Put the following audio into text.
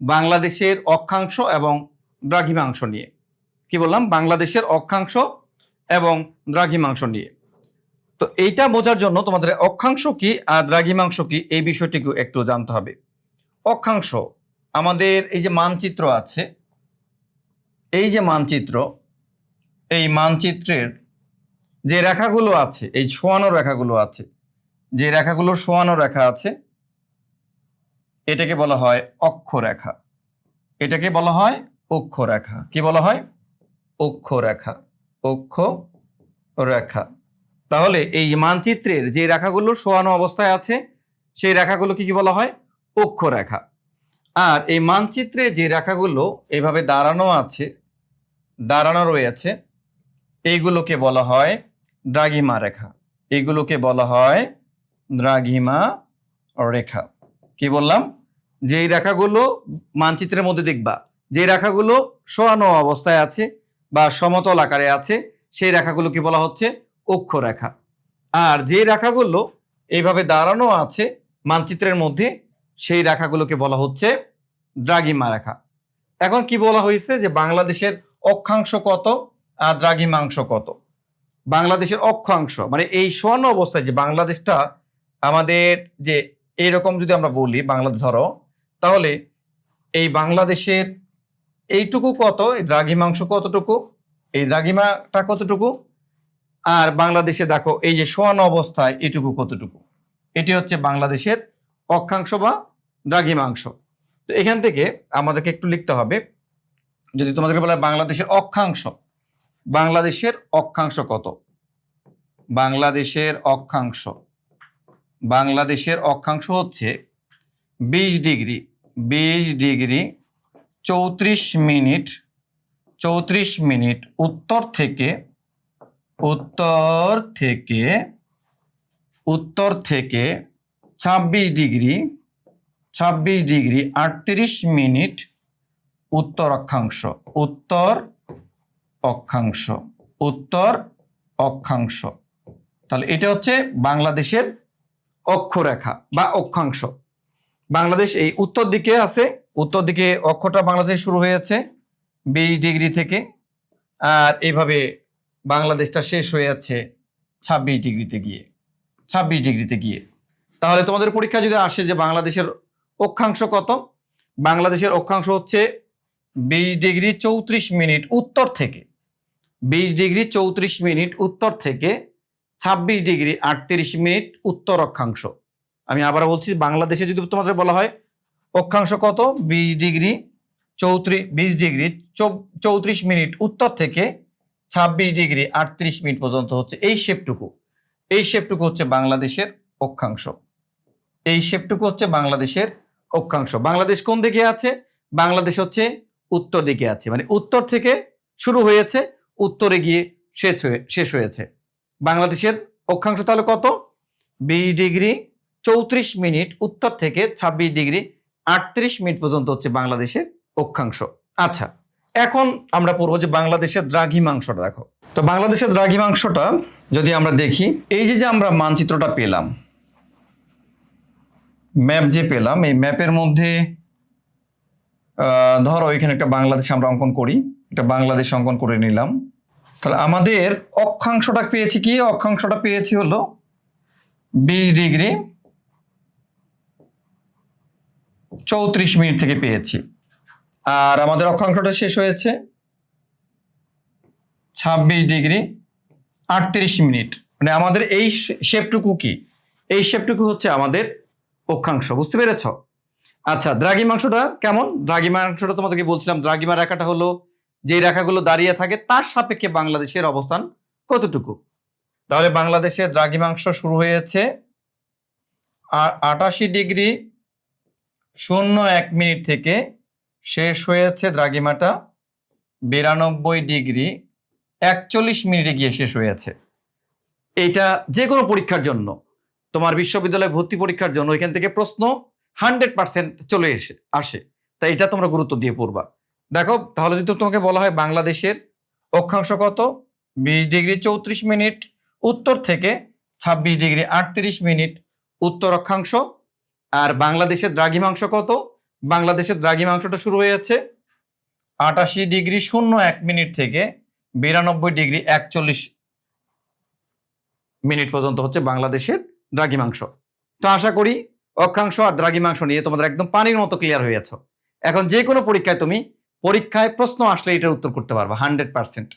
বাংলাদেশের অক্ষাংশ এবং দ্রাঘিমাংশ নিয়ে। কি বললাম? বাংলাদেশের অক্ষাংশ এবং দ্রাঘিমাংশ নিয়ে। তো এইটা বোঝার জন্য তোমাদের অক্ষাংশ কি আর দ্রাঘিমাংশ কি এই বিষয়টিকে একটু জানতে হবে। অক্ষাংশ, আমাদের এই যে মানচিত্র আছে, এই যে মানচিত্র, এই মানচিত্রের যে রেখাগুলো আছে, এই শোয়ানো রেখাগুলো আছে, যে রেখাগুলো শোয়ানো রেখা আছে এটাকে বলা হয় অক্ষরেখা। এটাকে বলা হয় অক্ষরেখা। কি বলা হয়? অক্ষরেখা। অক্ষ রেখা তাহলে এই মানচিত্রের যে রেখাগুলো শোয়ানো অবস্থায় আছে, সেই রেখাগুলো কি কি বলা হয়? অক্ষরেখা। আর এই মানচিত্রে যে রেখাগুলো এভাবে দাঁড়ানো আছে, দাঁড়ানো রয়েছে, এইগুলোকে বলা হয় দ্রাঘিমা রেখা। এইগুলোকে বলা হয় দ্রাঘিমা রেখা। বললাম? যেই রেখাগুলো মানচিত্রের মধ্যে দেখবা যে রেখাগুলো শোয়ানো অবস্থায় আছে বা সমতল আকারে আছে, সেই রেখাগুলোকে বলা হচ্ছে অক্ষরেখা। আর যে রেখাগুলো এইভাবে দাঁড়ানো আছে মানচিত্রের মধ্যে, সেই রেখাগুলোকে বলা হচ্ছে দ্রাঘিমা রেখা। এখন কি বলা হয়েছে যে বাংলাদেশের অক্ষাংশ কত আর দ্রাঘিমাংশ কত? বাংলাদেশের অক্ষাংশ মানে এই শোয়ানো অবস্থায় যে বাংলাদেশটা আমাদের যে এইরকম যদি আমরা বলি বাংলাদেশ ধরো, তাহলে এই বাংলাদেশের এইটুকু কত, এই দ্রাঘিমাংশ কতটুকু, এই দ্রাঘিমাটা কতটুকু, আর বাংলাদেশে দেখো, এই যে শোয়ানো অবস্থায় এটুকু কতটুকু? এটি হচ্ছে বাংলাদেশের অক্ষাংশ বা দ্রাঘিমাংশ। তো এখান থেকে আমাদেরকে একটু লিখতে হবে, যদি তোমাদেরকে বলা বাংলাদেশের অক্ষাংশ বাংলাদেশের অক্ষাংশ কত? বাংলাদেশের অক্ষাংশ। বাংলাদেশের অক্ষাংশ হচ্ছে বিশ ডিগ্রি বিশ ডিগ্রি চৌত্রিশ মিনিট চৌত্রিশ মিনিট উত্তর থেকে উত্তর থেকে উত্তর থেকে ছাব্বিশ ডিগ্রি ছাব্বিশ ডিগ্রি আটত্রিশ মিনিট উত্তর অক্ষাংশ উত্তর অক্ষাংশ উত্তর অক্ষাংশ। তাহলে এটা হচ্ছে বাংলাদেশের অক্ষরেখা বা অক্ষাংশ। বাংলাদেশ এই উত্তর দিকে আছে। উত্তর দিকে অক্ষটা বাংলাদেশ শুরু হয়েছে বিশ ডিগ্রি থেকে। আর এইভাবে বাংলাদেশটা শেষ হয়ে যাচ্ছে ছাব্বিশ ডিগ্রিতে গিয়ে। ছাব্বিশ ডিগ্রিতে গিয়ে। তাহলে তোমাদের পরীক্ষা যদি আসে যে বাংলাদেশের অক্ষাংশ কত? বাংলাদেশের অক্ষাংশ হচ্ছে বিশ ডিগ্রি চৌত্রিশ মিনিট উত্তর থেকে। বিশ ডিগ্রি চৌত্রিশ মিনিট উত্তর থেকে ছাব্বিশ ডিগ্রি আটত্রিশ মিনিট উত্তর অক্ষাংশ। আমি আবার বলছি, বাংলাদেশে যদি তোমাদের বলা হয়, অক্ষাংশ কত? বিশ ডিগ্রি চৌত্রিশ বিশ ডিগ্রি চৌত্রিশ মিনিট উত্তর থেকে ছাব্বিশ ডিগ্রি আটত্রিশ মিনিট পর্যন্ত হচ্ছে এই শেপটুকু। এই শেপটুকু হচ্ছে বাংলাদেশের অক্ষাংশ। এই শেপটুকু হচ্ছে বাংলাদেশের অক্ষাংশ। বাংলাদেশ কোন দিকে আছে? বাংলাদেশ হচ্ছে উত্তর দিকে আছে। মানে উত্তর থেকে শুরু হয়েছে, উত্তরে গিয়ে শেষ হয়ে শেষ হয়েছে। বাংলাদেশের অক্ষাংশ তাহলে কত? বিশ ডিগ্রি চৌত্রিশ মিনিট, উত্তর থেকে ছাব্বিশ ডিগ্রি আটত্রিশ মিনিট পর্যন্ত হচ্ছে বাংলাদেশের অক্ষাংশ। আচ্ছা এখন আমরা পড়ব যে বাংলাদেশের দ্রাঘিমাংশটা, দেখো। তো বাংলাদেশের দ্রাঘিমাংশটা যদি আমরা দেখি, এই যে যে আমরা মানচিত্রটা পেলাম, ম্যাপ যে পেলাম, এই ম্যাপের মধ্যে ধরো এখানে একটা বাংলাদেশ আমরা অঙ্কন করি, একটা বাংলাদেশ অঙ্কন করে নিলাম। তাহলে আমাদের অক্ষাংশটা পেয়েছি কি? অক্ষাংশটা পেয়েছি হলো বিশ ডিগ্রি চৌত্রিশ মিনিট থেকে পেয়েছি। আর আমাদের অক্ষাংশটা শেষ হয়েছে ছাব্বিশ ডিগ্রি আটত্রিশ মিনিট। মানে আমাদের এই শেপটুকু কি? এই শেপটুকু হচ্ছে আমাদের অক্ষাংশ, বুঝতে পেরেছ? আচ্ছা দ্রাঘিমাংশটা কেমন? দ্রাঘিমাংশটা তোমাদেরকে বলছিলাম, দ্রাঘিমা রেখাটা হলো যে রেখাগুলো দাঁড়িয়ে থাকে তার সাপেক্ষে বাংলাদেশের অবস্থান কতটুকু? তাহলে বাংলাদেশের দ্রাঘিমাংশ শুরু হয়েছে আটাশি ডিগ্রি শূন্য এক মিনিট থেকে শেষ হয়েছে দ্রাঘিমাটা বিরানব্বই ডিগ্রি একচল্লিশ মিনিটে গিয়ে শেষ হয়েছে। এটা যে কোনো পরীক্ষার জন্য, তোমার বিশ্ববিদ্যালয়ে ভর্তি পরীক্ষার জন্য এখান থেকে প্রশ্ন হান্ড্রেড পার্সেন্ট চলে এসে, আসে। তাই এটা তোমরা গুরুত্ব দিয়ে পড়বা। দেখো, তাহলে যদি তোমাকে বলা হয় বাংলাদেশের অক্ষাংশ কত? বিশ ডিগ্রি চৌত্রিশ মিনিট, উত্তর থেকে ছাব্বিশ ডিগ্রি আটত্রিশ মিনিট, উত্তর অক্ষাংশ। আর বাংলাদেশের দ্রাঘিমাংশ কত? বাংলাদেশের দ্রাঘিমাংশটা শুরু হয়ে যাচ্ছে আটাশি ডিগ্রি শূন্য এক মিনিট থেকে বিরানব্বই ডিগ্রি একচল্লিশ মিনিট পর্যন্ত হচ্ছে বাংলাদেশের দ্রাঘিমাংশ। তো আশা করি অক্ষাংশ আর দ্রাঘিমাংশ নিয়ে তোমাদের একদম পানির মতো ক্লিয়ার হয়ে যাচ্ছ এখন যে কোনো পরীক্ষায় তুমি পরীক্ষায় প্রশ্ন আসলে এটার উত্তর করতে পারব হান্ড্রেড পার্সেন্ট